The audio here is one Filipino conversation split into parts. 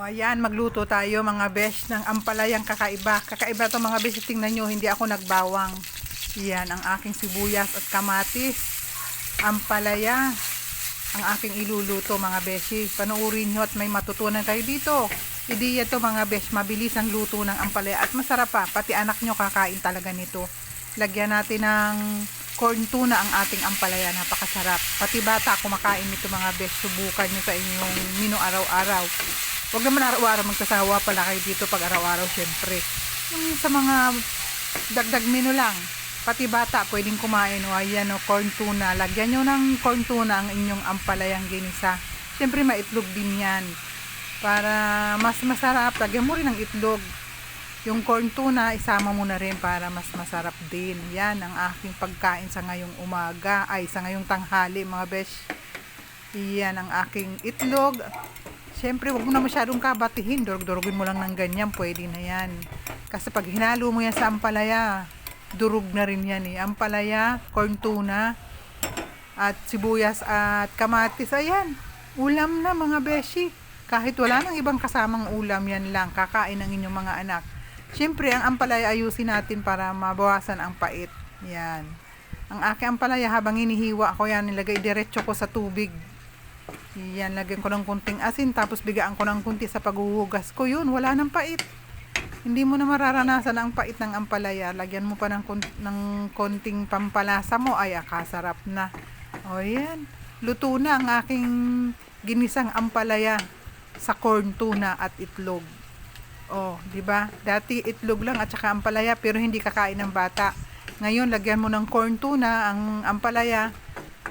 O ayan, magluto tayo mga besh ng ampalayang kakaiba. Kakaiba to mga besh, tingnan nyo, hindi ako nagbawang. Yan, ang aking sibuyas at kamatis. Ampalaya. Ang aking iluluto mga beshi. Panuorin nyo at may matutunan kayo dito. Ideya to mga besh, mabilis ang luto ng ampalaya. At masarap pa, pati anak nyo kakain talaga nito. Lagyan natin ng corn tuna ang ating ampalaya. Napakasarap. Pati bata kumakain nito mga besh. Subukan nyo sa inyong mino araw-araw. Huwag naman araw-araw magsasawa pala kayo dito pag araw-araw syempre. Yung sa mga dagdag menu lang. Pati bata pwedeng kumain o ayan o corn tuna. Lagyan nyo ng corn tuna ang inyong ampalayang ginisa. Syempre maitlog din yan. Para mas masarap, lagyan mo rin ng itlog. Yung corn tuna, isama mo na rin para mas masarap din. Yan ang aking pagkain sa ngayong umaga. Ay, sa ngayong tanghali mga besh. Yan ang aking itlog. Siyempre, wag mo na masyadong kabatihin. Durug-durugin mo lang ng ganyan, pwede na yan. Kasi pag hinalo mo yan sa ampalaya, durug na rin yan eh. Ampalaya, corn tuna, at sibuyas at kamatis. Ayan, ulam na mga beshi. Kahit wala nang ibang kasamang ulam, yan lang. Kakain ng inyong mga anak. Siyempre, ang ampalaya ayusin natin para mabawasan ang pait. Yan. Ang aking ampalaya, habang inihiwa ko yan, nilagay diretso ko sa tubig. Yan, lagyan ko ng kunting asin, tapos bigaan ko ng kunti sa paghuhugas ko. Yun, wala nang pait. Hindi mo na mararanasan ang pait ng ampalaya. Lagyan mo pa ng, kun- ng konting pampalasa mo, ay akasarap na. O yan, luto na ang aking ginisang ampalaya sa corn tuna at itlog. Oh, 'di ba? Dati itlog lang at saka ampalaya pero hindi kakain ng bata. Ngayon lagyan mo ng corn tuna ang ampalaya.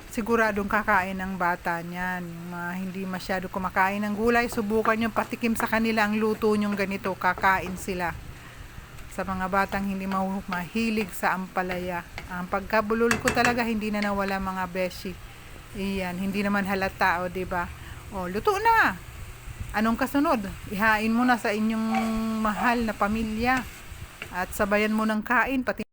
Siguradong kakain ng bata niyan. Yung hindi masyado kumakain ng gulay, subukan nyo patikim sa kanila ang luto nyong ganito, kakain sila. Sa mga batang hindi mahilig sa ampalaya. Ang pagkabulol ko talaga hindi na nawala mga beshi. Iyan, hindi naman halata o ba? Oh, luto na. Anong kasunod? Ihain mo na sa inyong mahal na pamilya. At sabayan mo ng kain, pati